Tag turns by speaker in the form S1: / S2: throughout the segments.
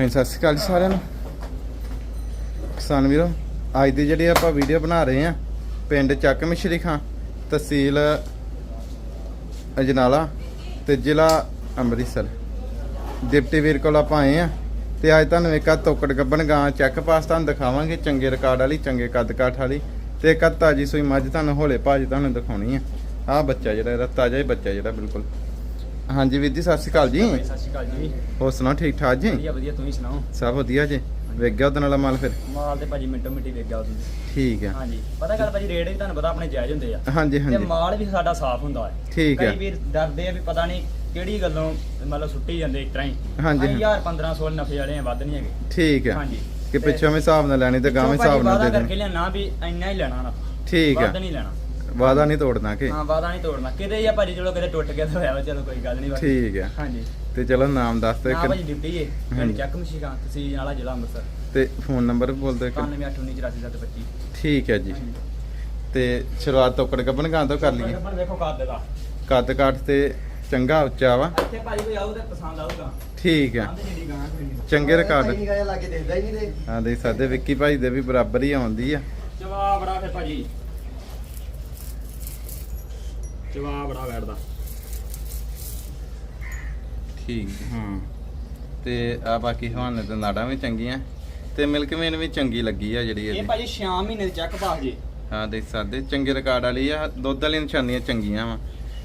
S1: ਹਾਂਜੀ, ਸਤਿ ਸ਼੍ਰੀ ਅਕਾਲ ਜੀ ਸਾਰਿਆਂ ਨੂੰ। ਕਿਸਾਨ ਵੀਰੋ, ਅੱਜ ਦੀ ਜਿਹੜੀ ਆਪਾਂ ਵੀਡੀਓ ਬਣਾ ਰਹੇ ਆ ਪਿੰਡ ਚੱਕ ਮਿਸ਼ਰੀ ਖਾਂ, ਤਹਿਸੀਲ ਅਜਨਾਲਾ ਤੇ ਜ਼ਿਲ੍ਹਾ ਅੰਮ੍ਰਿਤਸਰ। ਡਿਪਟੀ ਵੀਰ ਕੋਲ ਆਪਾਂ ਆਏ ਆ ਤੇ ਅੱਜ ਤੁਹਾਨੂੰ ਇੱਕ ਆ ਤੋਕੜ ਗੱਬਣ ਗਾਂ ਚੈੱਕ ਪਾਸ ਤੁਹਾਨੂੰ ਦਿਖਾਵਾਂਗੇ, ਚੰਗੇ ਰਿਕਾਰਡ ਵਾਲੀ, ਚੰਗੇ ਕੱਦ ਕਾਠ ਵਾਲੀ ਤੇ ਇੱਕ ਆ ਤਾਜੀ ਸੂਈ ਮੱਝ ਤੁਹਾਨੂੰ ਹੌਲੇ ਭਾਜੀ ਤੁਹਾਨੂੰ ਦਿਖਾਉਣੀ ਆ। ਆਹ ਬੱਚਾ ਜਿਹੜਾ, ਇਹਦਾ ਤਾਜ਼ਾ ਹੀ ਬੱਚਾ ਜਿਹੜਾ, ਬਿਲਕੁਲ। ਹਾਂਜੀ ਵੀਰ ਜੀ ਸਤਿ ਸ਼੍ਰੀ ਅਕਾਲ ਜੀ।
S2: ਸਤਿ ਸ਼੍ਰੀ ਅਕਾਲ ਜੀ।
S1: ਹੋਰ ਸੁਣਾਓ ਠੀਕ ਠਾਕ ਜੀ?
S2: ਵਧੀਆ ਵਧੀਆ ਤੁਸੀਂ ਸੁਣਾਓ?
S1: ਸਭ ਵਧੀਆ ਜੀ। ਵੇਖ ਗਿਆ ਉਹਦੇ ਨਾਲ ਮਾਲ ਫਿਰ?
S2: ਮਾਲ ਤੇ ਭਾਜੀ ਮਿੰਟੋ ਮਿੰਟੀ ਵੇਖ ਗਿਆ ਉਹਦੀ
S1: ਠੀਕ ਹੈ।
S2: ਹਾਂਜੀ। ਪਤਾ ਗੱਲ ਭਾਜੀ ਰੇਟ ਵੀ ਤੁਹਾਨੂੰ ਪਤਾ ਆਪਣੇ ਜਾਇਜ਼ ਹੁੰਦੇ ਆ।
S1: ਹਾਂਜੀ
S2: ਤੇ
S1: ਹਾਂਜੀ।
S2: ਮਾਲ ਵੀ ਸਾਡਾ ਸਾਫ਼ ਹੁੰਦਾ ਹੈ।
S1: ਠੀਕ ਹੈ।
S2: ਕਈ ਵੀਰ ਡਰਦੇ ਆ ਵੀ ਪਤਾ ਨਹੀਂ ਕਿਹੜੀ ਗੱਲੋਂ ਮਤਲਬ ਸੁੱਟੀ ਜਾਂਦੇ ਇਸ ਤਰ੍ਹਾਂ ਹੀ।
S1: ਹਾਂਜੀ,
S2: ਅਸੀਂ
S1: ਹਾਂਜੀ।
S2: 1000 1500 ਨਫੇ ਵਾਲੇ ਆ ਵੱਧ ਨਹੀਂ ਹੈਗੇ।
S1: ਠੀਕ ਹੈ।
S2: ਹਾਂਜੀ।
S1: ਕਿ ਪਿੱਛੋਂ ਵੀ ਹਿਸਾਬ ਨਾਲ ਲੈਣੀ ਤੇ ਗਾਂ ਵੀ
S2: ਪਿੱਛੋਂ ਭਾਜੀ
S1: ਹਿਸਾਬ ਨਾਲ ਦੇ
S2: ਕਰਕੇ
S1: ਦੇਣੀ।
S2: ਲਿਆਣਾ ਵੀ ਇੰਨਾ ਹੀ ਲੈਣਾ ਨਾ।
S1: ਠੀਕ
S2: ਵੱਧ
S1: ਹੈ
S2: ਨਹੀਂ ਲੈਣਾ।
S1: ਵਾਦਾ ਨਹੀਂ ਤੋੜਨਾ ਕਿ?
S2: ਹਾਂ ਵਾਅਦਾ ਨਹੀਂ ਤੋੜਨਾ। ਕਿਤੇ ਆ ਭਾਜੀ ਚਲੋ ਕਿਤੇ ਟੁੱਟ ਗਿਆ ਤਾਂ ਹੋਇਆ ਵਾ, ਚਲੋ ਕੋਈ ਗੱਲ ਨਹੀਂ ਬਾਕੀ।
S1: ਠੀਕ ਹੈ
S2: ਹਾਂਜੀ।
S1: ਤੇ ਚਲੋ ਨਾਮ ਦੱਸ ਤੇ
S2: ਨਾ ਭਾਜੀ ਡਿਊਟੀ ਏ। ਪਿੰਡ ਚੱਕ ਮਸ਼ੀਕਾਂ ਤਹਿਸੀਲ ਵਾਲਾ ਜ਼ਿਲ੍ਹਾ ਅੰਮ੍ਰਿਤਸਰ।
S1: ਤੇ ਫੋਨ ਨੰਬਰ ਬੋਲ ਦਿਓ ਇੱਕ।
S2: 9889847725
S1: ਠੀਕ ਹੈ ਜੀ। ਤੇ ਸ਼ੁਰੂਆਤ ਤੋਕੜ ਗੱਬਣ ਗਾਂ ਤੋਂ ਕਰ ਲਈਏ।
S2: ਨੰਬਰ ਦੇਖੋ ਕਰ ਦੇਗਾ
S1: ਕੱਦ ਕਾਠ ਤੇ ਚੰਗਾ ਉੱਚਾ ਵਾ।
S2: ਇੱਥੇ ਭਾਜੀ ਕੋਈ ਆਊ ਤੇ ਪਸੰਦ ਆਊਗਾ।
S1: ਠੀਕ ਹੈ
S2: ਆਂਦੇ ਜਿਹੜੀ ਗਾਂ ਖਰੀਦੀ
S1: ਚੰਗੇ ਰਿਕਾਰਡ।
S3: ਨਹੀਂ ਗਾ ਲਾਗੇ ਦੇਖਦਾ ਹੀ ਨਹੀਂ ਤੇ।
S1: ਹਾਂ ਦੇ ਸਾਡੇ ਵਿੱਕੀ ਭਾਈ ਦੇ ਵੀ ਬਰਾਬਰ ਹੀ ਆਉਂਦੀ ਆ।
S2: ਜਵਾਬ ਬੜਾ ਫਿਰ ਭਾਜੀ। ਜਵਾਬ ਬੜਾ ਬੈਠਦਾ।
S1: ਠੀਕ। ਹਾਂ। ਤੇ ਆ ਬਾਕੀ ਹਵਾਨੇ ਤੇ ਨਾੜਾਂ ਵੀ ਚੰਗੀਆਂ। ਤੇ ਮਿਲਕ ਮੇਨ ਵੀ ਚੰਗੀ ਲੱਗੀ ਆ ਜਿਹੜੀ
S2: ਇਹ
S1: ਇਹਦੀ
S2: ਭਾਜੀ 6 ਮਹੀਨੇ ਦੇ ਚੱਕ ਪਾਸ ਜੀ।
S1: ਹਾਂ ਦੇਖ ਸਕਦੇ। ਚੰਗੇ ਰਿਕਾਰਡ ਵਾਲੀ ਆ। ਦੁੱਧ ਵਾਲੀ ਨਿਸ਼ਾਨੀਆਂ ਚੰਗੀਆਂ ਵਾ।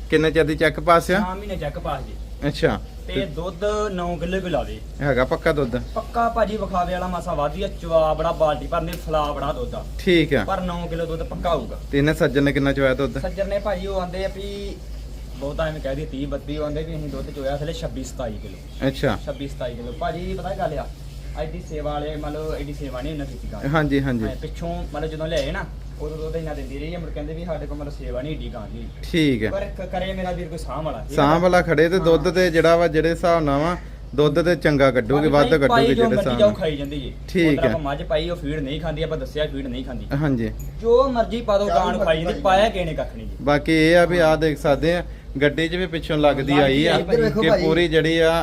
S1: ਕਿੰਨੇ ਚਿਰ ਦੀ ਚੈੱਕ ਪਾਸ
S2: 6
S1: ਆ
S2: ਮਹੀਨੇ ਚੱਕ ਪਾਸ ਜੀ।
S1: ਅੱਛਾ।
S2: ਤੇ ਦੁੱਧ 9 ਕਿਲੋ ਵੀ ਲਾਵੇ
S1: ਹੈਗਾ ਪੱਕਾ ਦੁੱਧ?
S2: ਪੱਕਾ ਭਾਜੀ ਵਿਖਾਵੇ ਵਾਲਾ ਮਾਸਾ ਵਧੀਆ ਚਵਾ ਬੜਾ ਬਾਲਟੀ ਭਰਨੇ ਫਲਾ ਬੜਾ ਦੁੱਧ ਆ।
S1: ਠੀਕ ਆ।
S2: ਪਰ 9 ਕਿਲੋ ਦੁੱਧ ਪੱਕਾ ਹੋਊਗਾ।
S1: ਤੇ ਇਹਨੇ ਸੱਜਣ ਨੇ ਕਿੰਨਾ ਚੋਇਆ ਦੁੱਧ?
S2: ਸੱਜਰ ਨੇ ਭਾਜੀ ਉਹ ਆਂਦੇ ਆ ਵੀ ਬਹੁਤਾ ਐਵੇਂ ਕਹਿ ਦੀ 30 32 ਉਹ ਆਂਦੇ ਵੀ ਅਸੀਂ ਦੁੱਧ ਚੋਇਆ ਥਲੇ 26 27 ਕਿਲੋ।
S1: ਅੱਛਾ।
S2: 26 27 ਕਿਲੋ। ਭਾਜੀ ਪਤਾ ਗੱਲ ਆ ਐਡੀ ਸੇਵਾ ਵਾਲੇ ਮੰਨ ਲਓ ਐਡੀ ਸੇਵਾ ਨਹੀਂ ਉਹਨਾਂ ਕੀਤੀ
S1: ਹਾਂਜੀ ਹਾਂਜੀ।
S2: ਪਿੱਛੋਂ ਮਤਲਬ ਜਦੋਂ ਲਿਆਏ ਨਾ ਉਦੋਂ ਦੁੱਧ ਇੰਨਾ ਦਿੰਦੀ ਰਹੀ ਆ ਮੁੜ ਕਹਿੰਦੇ ਵੀ ਸਾਡੇ ਕੋਲ ਮਤਲਬ ਸੇਵਾ ਨਹੀਂ ਏਡੀ ਗਾਂ ਦੀ
S1: ਠੀਕ ਹੈ।
S2: ਪਰ ਕ- ਕਰੇ ਮੇਰਾ ਵੀਰ ਕੋਈ ਸਾਂਭ ਵਾਲਾ?
S1: ਸਾਂਭ ਵਾਲਾ ਖੜੇ ਤੇ ਦੁੱਧ ਤੇ ਜਿਹੜਾ ਵਾ ਜਿਹੜੇ ਹਿਸਾਬ ਨਾਲ ਵਾ ਦੁੱਧ ਤੇ ਚੰਗਾ ਕੱਢੂਗੀ ਵੱਧ ਕੱਢੂਗੀ ਜਿਹੜੇ ਹਿਸਾਬ
S2: ਜਾਓ
S1: ਨਾਲ।
S2: ਖਾਈ ਜਾਂਦੀ ਜੀ
S1: ਠੀਕ
S2: ਉਧਰ
S1: ਹੈ।
S2: ਆਪਾਂ ਮੱਝ ਪਾਈ ਉਹ ਫੀਡ ਨਹੀਂ ਖਾਂਦੀ ਆਪਾਂ ਦੱਸਿਆ ਫੀਡ ਨਹੀਂ ਖਾਂਦੀ।
S1: ਹਾਂਜੀ।
S2: ਜੋ ਮਰਜ਼ੀ ਪਾ ਦੋ ਗਾਂ ਨੂੰ ਖਾਈ ਜਾਂਦੀ ਪਾਇਆ ਕਿਸੇ ਨੇ ਕੱਖ ਨਹੀਂ ਜੀ।
S1: ਬਾਕੀ ਇਹ ਆ ਵੀ ਆ ਦੇਖ ਸਕਦੇ ਆ ਗੱਡੀ 'ਚ ਵੀ ਪਿੱਛੋਂ ਲੱਗਦੀ ਆਈ ਆ
S2: ਇੱਧਰ
S3: ਵੇਖੋ
S1: ਕਿ
S3: ਭਾਜੀ।
S1: ਪੂਰੀ ਜਿਹੜੀ ਆ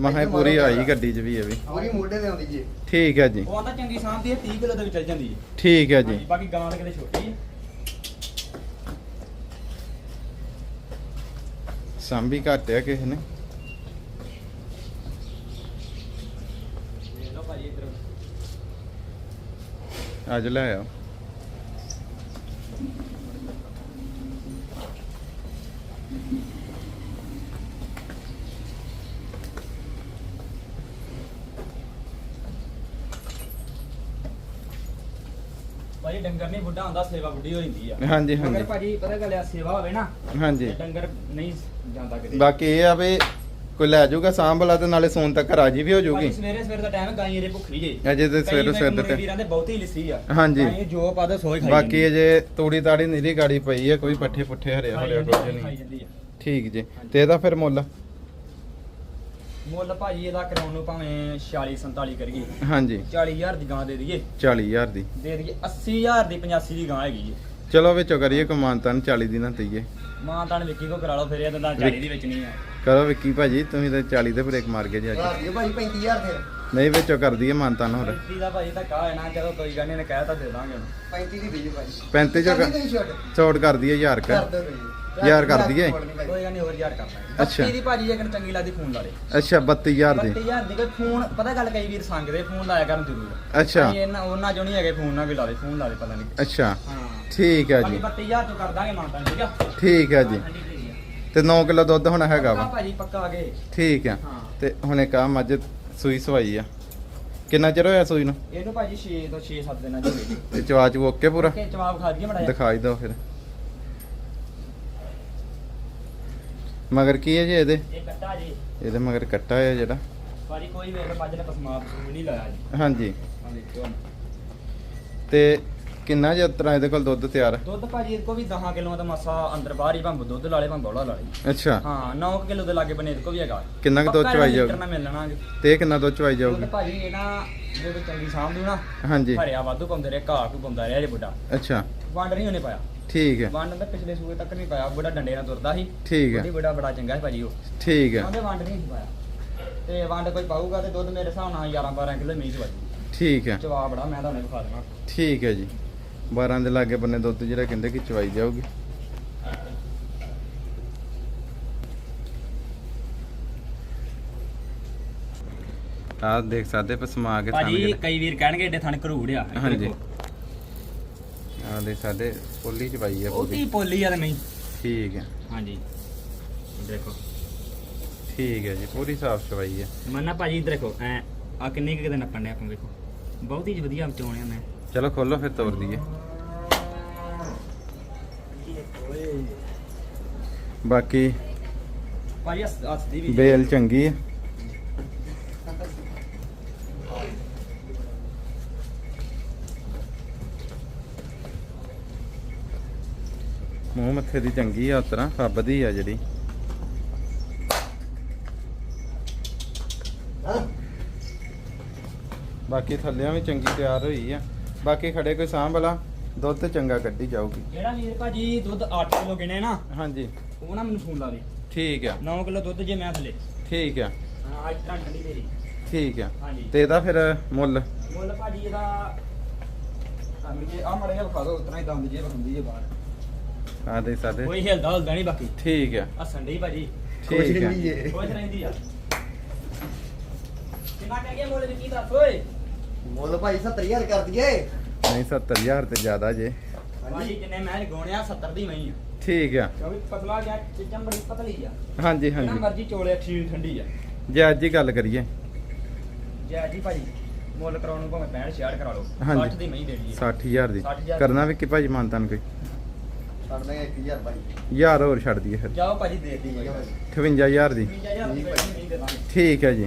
S1: ਮਹਾ ਪੂਰੀ ਆਈ। ਗੱਡੀ 'ਚ ਵੀ ਇਹ ਵੀ।
S3: ਪੂਰੀ ਮੋਢੇ ਤੇ ਆਉਂਦੀ ਜੀ।
S1: ਠੀਕ ਹੈ ਜੀ।
S2: ਉਹ ਆਂਦਾ ਚੰਗੀ ਸਾਂਭਦੀ ਹੈ 30 ਕਿਲੋ ਦੇ ਵਿੱਚ ਚੱਲ ਜਾਂਦੀ ਹੈ।
S1: ਠੀਕ ਹੈ ਜੀ।
S2: ਹਾਂਜੀ, ਬਾਕੀ ਗਾਂ ਤਾਂ ਕਿਤੇ ਛੋਟੀ ਹੈ।
S1: ਸਾਂਭੀ ਘੱਟ ਆ ਕਿਸੇ ਨੇ।
S2: ਦੇਖ ਲਓ ਭਾਜੀ ਇੱਧਰ।
S1: ਅੱਜ ਲੈ ਆਓ।
S2: ਭਾਜੀ ਡੰਗਰ ਨਹੀਂ ਬੁੱਢਾ ਹੁੰਦਾ ਸੇਵਾ ਬੁੱਢੀ ਹੋ ਜਾਂਦੀ ਆ।
S1: ਹਾਂਜੀ ਹਾਂਜੀ।
S2: ਭਾਜੀ ਪਤਾ ਗੱਲ ਆ ਸੇਵਾ ਹੋਵੇ ਨਾ
S1: ਹਾਂਜੀ।
S2: ਤੇ ਡੰਗਰ ਨਹੀਂ ਜਾਂਦਾ ਕਿਤੇ।
S1: ਬਾਕੀ ਇਹ ਆ ਵੀ ਕੋਈ ਲੈ ਜਾਊਗਾ ਸਾਂਭ ਵਾਲਾ ਤੇ ਨਾਲੇ ਸੌਣ ਤੱਕ ਰਾਜੀ ਵੀ ਹੋ ਜਾਊਗੀ।
S2: ਸਵੇਰੇ ਸਵੇਰੇ ਦਾ ਟਾਈਮ ਗਾਈ ਇਹਦੇ ਭੁੱਖੀ ਜੇ।
S1: ਅਜੇ ਤੇ ਸਵੇਰੇ ਸਵੇਰ ਦੇ
S2: ਵੀਰਾਂ ਦੇ ਬਹੁਤੀ ਲਿੱਸੀ ਆ।
S1: ਹਾਂਜੀ।
S2: ਜੋ ਪਾ ਦੋ ਸੋਈ ਖਾਈ
S1: ਬਾਕੀ ਅਜੇ ਤੂੜੀ ਤਾੜੀ ਨੀਰੀ ਗਾੜੀ ਪਈ ਹੈ ਕੋਈ ਪੱਠੇ ਪੁੱਠੇ ਹਰੇ ਹਰੇ ਕੁਝ
S2: ਆ,
S1: ਨਹੀਂ।
S2: ਆ।
S1: ਠੀਕ ਜੀ। ਤੇ ਇਹਦਾ ਫਿਰ ਮੁੱਲ?
S2: ਮੁੱਲ ਭਾਜੀ ਇਹਦਾ ਕਰਾਉਣ ਨੂੰ ਭਾਵੇਂ 46 47 ਕਰੀਏ।
S1: ਹਾਂਜੀ।
S2: 40000 ਦੀ ਗਾਂ ਦੇ ਦਈਏ।
S1: 40000 ਦੀ।
S2: ਦੇ ਦਈਏ 80000 ਦੀ 85 ਦੀ ਗਾਂ ਹੈਗੀ ਜੀ।
S1: ਚਲੋ ਵਿੱਚੋਂ ਕਰੀਏ ਕਮਾਨਤਾਨ 40 ਦੀ ਨਾ ਤਈਏ
S2: ਮਾਂ ਤਾਂ ਵਿੱਕੀ ਕੋ ਕਰਾ ਲਓ ਫਿਰ ਇਹ ਤਾਂ 40 ਦੀ ਵੇਚਣੀ ਆ।
S1: ਕਰੋ ਵਿੱਕੀ ਭਾਜੀ ਤੁਸੀਂ ਤਾਂ 40 ਦੇ ਬ੍ਰੇਕ ਮਾਰ ਗਏ ਜੀ ਅੱਜ
S3: ਦੀ ਭਾਈ 35000 ਦੇ
S1: ਨਹੀਂ ਵਿੱਚੋਂ ਕਰ ਦਈਏ ਮਾਨਤਾਨ ਹੋਰ।
S2: ਵਿੱਕੀ ਦਾ ਭਾਜੀ ਤਾਂ ਕਹਾ ਹੈ ਨਾ ਚਲੋ ਕੋਈ ਗੱਲ ਨਹੀਂ ਨੇ ਕਹਿ ਤਾਂ ਦੇ ਦਾਂਗੇ ਉਹਨੂੰ
S3: 35 ਦੀ ਦੇ ਭਾਈ
S1: 35 ਚੋਂ ਛੋਟ ਕਰ ਦਈਏ ਹਜ਼ਾਰ
S3: ਕਰ
S1: ਯਾਰ ਕਰ ਦਈਏ?
S2: ਕੋਈ ਗੱਲ ਨਹੀਂ ਹੋਰ ਯਾਰ ਕਰ ਦਾਂਗੇ
S1: ਅੱਛਾ।
S2: 32 ਦੀ ਭਾਜੀ ਜੇ ਚੰਗੀ ਲੱਗਦੀ ਫੋਨ ਲਾ ਦੇ
S1: ਅੱਛਾ 32000 ਦੀ।
S2: 32000 ਦੀ ਕੋਈ ਫੋਨ ਪਤਾ ਗੱਲ ਕਈ ਵੀਰ ਸੰਗਦੇ ਫੋਨ ਲਾਇਆ ਕਰਨ ਜ਼ਰੂਰ।
S1: ਅੱਛਾ।
S2: ਅਸੀਂ ਇਹਨਾਂ ਉਹਨਾਂ ਚੋਂ ਨਹੀਂ ਹੈਗੇ ਫੋਨ ਨਾਲ ਵੀ ਲਾ ਦੇ ਫੋਨ ਲਾ ਦੇ ਪਤਾ ਨਹੀਂ।
S1: ਅੱਛਾ।
S2: ਹਾਂ।
S1: ਠੀਕ ਹੈ
S2: ਬਾਕੀ
S1: ਜੀ
S2: 32000 ਚੋਂ ਕਰ ਦਾਂਗੇ ਮਾਨਤਾ ਠੀਕ ਆ?
S1: ਠੀਕ ਹੈ ਜੀ।
S2: ਆ।
S1: ਤੇ 9 ਕਿਲੋ ਦੁੱਧ ਹੁਣ ਹੈਗਾ
S2: ਪੱਕਾ
S1: ਵਾ
S2: ਭਾਜੀ ਪੱਕਾ ਆ ਗਏ।
S1: ਠੀਕ ਹੈ।
S2: ਹਾਂ।
S1: ਤੇ ਹੁਣ ਇੱਕ ਆ ਮੱਝ ਸੂਈ ਸਵਾਈ ਆ। ਕਿੰਨਾ ਚਿਰ ਹੋਇਆ ਸੂਈ ਨੂੰ?
S2: ਇਹਨੂੰ ਭਾਜੀ 6 ਤੋਂ 6 7 ਦਿਨਾਂ ਚ ਹੋਏਗੀ
S1: ਤੇ ਚਵਾਚ ਓਕੇ ਪੂਰਾ?
S2: ਕਿ ਜਵਾਬ ਖਾ ਦਈਏ ਮੜਾ
S1: ਦਿਖਾਈ ਦਿਓ ਫਿਰ। ਮਗਰ ਕੀ ਹੈ ਜੀ ਇਹਦੇ?
S2: ਇਹ ਕੱਟਾ ਜੀ।
S1: ਇਹਦੇ ਮਗਰ ਕੱਟਾ ਹੈ ਜਿਹੜਾ।
S2: ਭਾਜੀ ਕੋਈ ਵੇਖ ਮੱਝ ਨੇ ਪਸਮਾ ਪਸੂਮ ਨਹੀਂ ਲਾਇਆ ਜੀ।
S1: ਹਾਂਜੀ।
S2: ਦੇਖਿਓ
S1: ਤੇ ਕਿੰਨਾ ਜਿਹਾ ਤਰ੍ਹਾਂ ਇਹਦੇ ਕੋਲ ਦੁੱਧ ਤਿਆਰ? ਹੈ?
S2: ਦੁੱਧ ਭਾਜੀ ਇਹਦੇ ਕੋ ਵੀ 10 ਕਿਲੋ ਦਾ ਮਾਸਾ ਅੰਦਰ ਬਾਹਰ ਹੀ ਭੰਬ ਦੁੱਧ ਲਾਲੇ ਭੰਬ ਲਾਲੇ।
S1: ਅੱਛਾ।
S2: ਹਾਂ 9 ਕਿਲੋ ਦੇ ਲਾਗੇ ਬਨੇ ਕੋ ਵੀ ਹੈਗਾ।
S1: ਕਿੰਨਾ ਕੁ ਦੁੱਧ
S2: ਪੱਕਾ
S1: ਚਵਾਈ
S2: ਲੀਟਰ
S1: ਜਾਊਗੀ?
S2: ਨਾਲ ਮਿਲਣਾ
S1: ਤੇ ਇਹ ਕਿੰਨਾ ਦੁੱਧ ਚਵਾਈ
S2: ਦੁੱਧ
S1: ਜਾਊਗੀ
S2: ਭਾਜੀ ਇਹ ਨਾ ਜਦੋਂ ਚੰਗੀ ਸਾਂਭ ਦੂ ਨਾ
S1: ਹਾਂਜੀ।
S2: ਹਰਿਆ ਵਾਧੂ ਪਾਉਂਦੇ ਰਹੇ ਘਾਹ ਕੋ ਪਾਉਂਦਾ ਰਿਹਾ ਜੇ ਬੁੱਢਾ।
S1: ਅੱਛਾ।
S2: ਵੰਡ ਨਹੀਂ ਉਹਨੇ ਪਾਇਆ।
S1: ਠੀਕ ਹੈ।
S2: ਵੰਡ ਤਾਂ ਪਿਛਲੇ ਸੂਏ ਤੱਕ ਨਹੀਂ ਪਾਇਆ ਬੁੱਢਾ ਡੰਡੇ ਨਾਲ ਤੁਰਦਾ ਸੀ।
S1: ਠੀਕ ਹੈ।
S2: ਬੁੱਢਾ ਬੜਾ ਚੰਗਾ ਸੀ ਭਾਜੀ ਉਹ।
S1: ਠੀਕ ਹੈ।
S2: ਉਹਦੇ ਵੰਡ ਨਹੀਂ ਸੀ ਪਾਇਆ। ਤੇ ਵੰਡ ਕੋਈ ਪਾਊਗਾ ਤੇ ਦੁੱਧ ਮੇਰੇ ਹਿਸਾਬ ਨਾਲ 11 12 ਕਿਲੋ ਮੀਂਹ ਚਵਾਈ
S1: ਠੀਕ ਹੈ।
S2: ਚਵਾ ਬੜਾ ਮੈਂ ਤੁਹਾਨੂੰ ਵਿਖਾ ਦੇਵਾਂ
S1: ਠੀਕ ਹੈ ਜੀ। 12 ਦੇ ਲਾਗੇ ਬੰਨੇ ਦੁੱਧ ਜਿਹੜਾ ਕਹਿੰਦੇ ਕਿ ਚਵਾਈ ਜਾਊਗੀ। ਆਹ ਦੇਖ ਸਕਦੇ ਪਸਮਾ ਕੇ
S2: ਭਾਜੀ
S1: ਸਾਹਮਣੇ
S2: ਕਈ ਵੀਰ ਕਹਿਣਗੇ ਏਡੇ ਥਣ ਘਰੂੜ ਆ।
S1: ਹਾਂਜੀ।
S2: ਦੇਖ
S1: ਸਕਦੇ ਪੋਲੀ ਚਵਾਈ ਹੈ
S2: ਉਹਦੀ
S1: ਪੂਰੀ।
S2: ਪੋਲੀ ਆ ਤੇ ਨਹੀਂ?
S1: ਠੀਕ ਹੈ
S2: ਹਾਂਜੀ। ਦੇਖੋ।
S1: ਠੀਕ ਹੈ ਜੀ ਪੂਰੀ ਸਾਫ਼ ਚਵਾਈ ਹੈ
S2: ਮੰਨਾ ਭਾਜੀ ਇੱਧਰ ਦੇਖੋ ਐ ਆ ਕਿੰਨੇ ਕੁ ਕਿਤੇ ਨੱਪਣ ਦੇ ਆਪਾਂ ਵੇਖੋ। ਬਹੁਤ ਹੀ ਵਧੀਆ ਚੋਣਿਆ ਮੈਂ।
S1: ਚਲੋ ਖੋਲੋ ਫਿਰ ਤੋੜ ਦਈਏ। ਬਾਕੀ
S2: ਭਾਜੀ ਹੱਸ- ਹੱਸਦੀ ਵੀ
S1: ਬੇਲ ਚੰਗੀ ਹੈ ਮੂੰਹ ਮੱਥੇ ਦੀ ਚੰਗੀ ਆ ਉਤਰਾ ਫੱਬਦੀ ਆ ਜਿਹੜੀ। ਬਾਕੀ ਥੱਲਿਆਂ ਵੀ ਚੰਗੀ ਤਿਆਰ ਹੋਈ ਆ। ਬਾਕੀ ਖੜੇ ਕੋਈ ਸਾਂਭ ਵਾਲਾ ਦੁੱਧ ਤੇ ਚੰਗਾ ਕੱਢੀ ਜਾਊਗੀ।
S2: ਜਿਹੜਾ ਵੀਰ ਭਾਜੀ ਦੁੱਧ 8 ਕਿਲੋ ਗਿਣੇ ਨਾ
S1: ਹਾਂਜੀ।
S2: ਉਹ ਨਾ ਮੈਨੂੰ ਫੋਨ ਲਾ ਦੇ।
S1: ਠੀਕ ਆ।
S2: 9 ਕਿਲੋ ਦੁੱਧ ਜੇ ਮੈਂ ਥੱਲੇ।
S1: ਠੀਕ ਆ।
S2: ਹਾਂ ਅੱਜ ਤਰ੍ਹਾਂ ਠੰਡੀ ਤੇਰੀ।
S1: ਠੀਕ ਆ।
S2: ਹਾਂਜੀ।
S1: ਤੇ ਇਹਦਾ ਫਿਰ ਮੁੱਲ?
S2: ਮੁੱਲ ਭਾਜੀ ਇਹਦਾ ਜੇ ਆ ਮੜੇ ਵਿਖਾ ਦੋ ਉਤਨਾ ਹੀ ਦੰਦ ਜੇ ਵਿਖਾਉਂਦੀ ਜੇ ਬਾਹਰ।
S1: ਆ ਦੇ ਸਾਡੇ
S2: ਕੋਈ ਹਿਲਦਾ ਹੁਲਦਾ ਨਹੀਂ ਬਾਕੀ।
S1: ਠੀਕ ਆ।
S2: ਹੱਸਣ ਡਈ ਭਾਜੀ।
S1: ਠੀਕ ਆ।
S2: ਖੁਸ਼ ਰਹਿੰਦੀ ਆ। ਕਿੰਨਾ ਕਹਿ ਗਿਆ ਮੁੱਲ ਕੀ ਦੱਸ ਓਏ?
S3: ਮੁੱਲ ਭਾਈ 70000 ਕਰ ਦਈਏ।
S1: ਨਹੀਂ 70000 ਤੇ ਜ਼ਿਆਦਾ ਜੇ।
S2: ਭਾਜੀ ਜਿੰਨੇ ਮੈਂ ਗੋਣਿਆ 70 ਦੀ ਮਈ ਆ।
S1: ਠੀਕ ਆ।
S2: ਕਿਉਂਕਿ ਪਤਲਾ ਗਿਆ ਚਿੱਚਮ ਬੜੀ ਪਤਲੀ ਆ।
S1: ਹਾਂਜੀ
S2: ਜਿੰਨਾ
S1: ਹਾਂਜੀ
S2: ਮਰਜ਼ੀ ਚੋਲੇ ਖੀਰ ਠੰਡੀ ਆ।
S1: ਜੇ ਅੱਜ ਹੀ ਗੱਲ ਕਰੀਏ।
S2: ਜੈ ਜੀ ਭਾਜੀ ਮੁੱਲ ਕਰਾਉਣ ਨੂੰ ਭਾਵੇਂ 65 66 ਕਰਾ ਲਓ।
S1: ਹਾਂਜੀ।
S2: 60 ਦੀ ਮਈ ਦੇਣੀ ਹੈ
S1: 60000 ਦੀ।
S2: 60,000
S1: ਕਰਨਾ ਵੀ ਕਿ ਭਾਜੀ ਮਾਨਤਾਨ ਕੋਈ।
S3: ਛੱਡ ਦਾਂਗੇ 1000 ਭਾਈ
S1: ਯਾਰ ਹੋਰ ਛੱਡ ਦਈਏ ਫਿਰ।
S2: ਜਾਓ ਭਾਜੀ ਦੇ ਭਾਈ
S1: 58000 ਦੀ।
S2: 55000 ਦੀ। ਨਹੀਂ ਦੇ ਦਾਂਗੇ
S1: ਠੀਕ ਹੈ ਜੀ।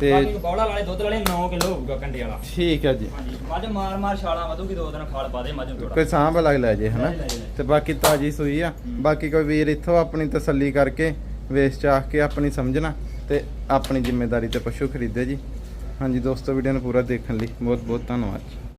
S1: ਤੇ
S2: ਬਾਕੀ ਬੌਲਾ ਵਾਲੇ ਦੁੱਧ ਵਾਲੇ 9 ਕਿਲੋ ਹੋਊਗਾ ਕੰਡੇ ਵਾਲਾ।
S1: ਠੀਕ ਹੈ ਜੀ।
S2: ਹਾਂਜੀ ਮੱਝ ਮਾਰ ਮਾਰ ਛਾਲਾਂ ਵਧੂਗੀ ਦੋ ਦਿਨ ਖਾਲ ਪਾ ਦੇ ਮੱਝ ਨੂੰ ਥੋੜਾ
S1: ਕੋਈ ਸਾਂਭ ਲੱਗ ਲੈ ਜੇ ਹਨਾ?
S2: ਲੈ ਲੈ।
S1: ਤੇ ਬਾਕੀ ਤਾਜੀ ਸੂਈ ਆ। ਬਾਕੀ ਕੋਈ ਵੀਰ ਇੱਥੋਂ ਆਪਣੀ ਤਸੱਲੀ ਕਰਕੇ ਵੇਚ ਚਾਹ ਕੇ ਆਪਣੀ ਸਮਝਣਾ ਤੇ ਆਪਣੀ ਜ਼ਿੰਮੇਵਾਰੀ ਤੇ ਪਸ਼ੂ ਖਰੀਦੇ ਜੀ। ਹਾਂਜੀ ਦੋਸਤੋ ਵੀਡੀਓ ਨੂੰ ਪੂਰਾ ਦੇਖਣ ਲਈ ਬਹੁਤ ਬਹੁਤ ਧੰਨਵਾਦ।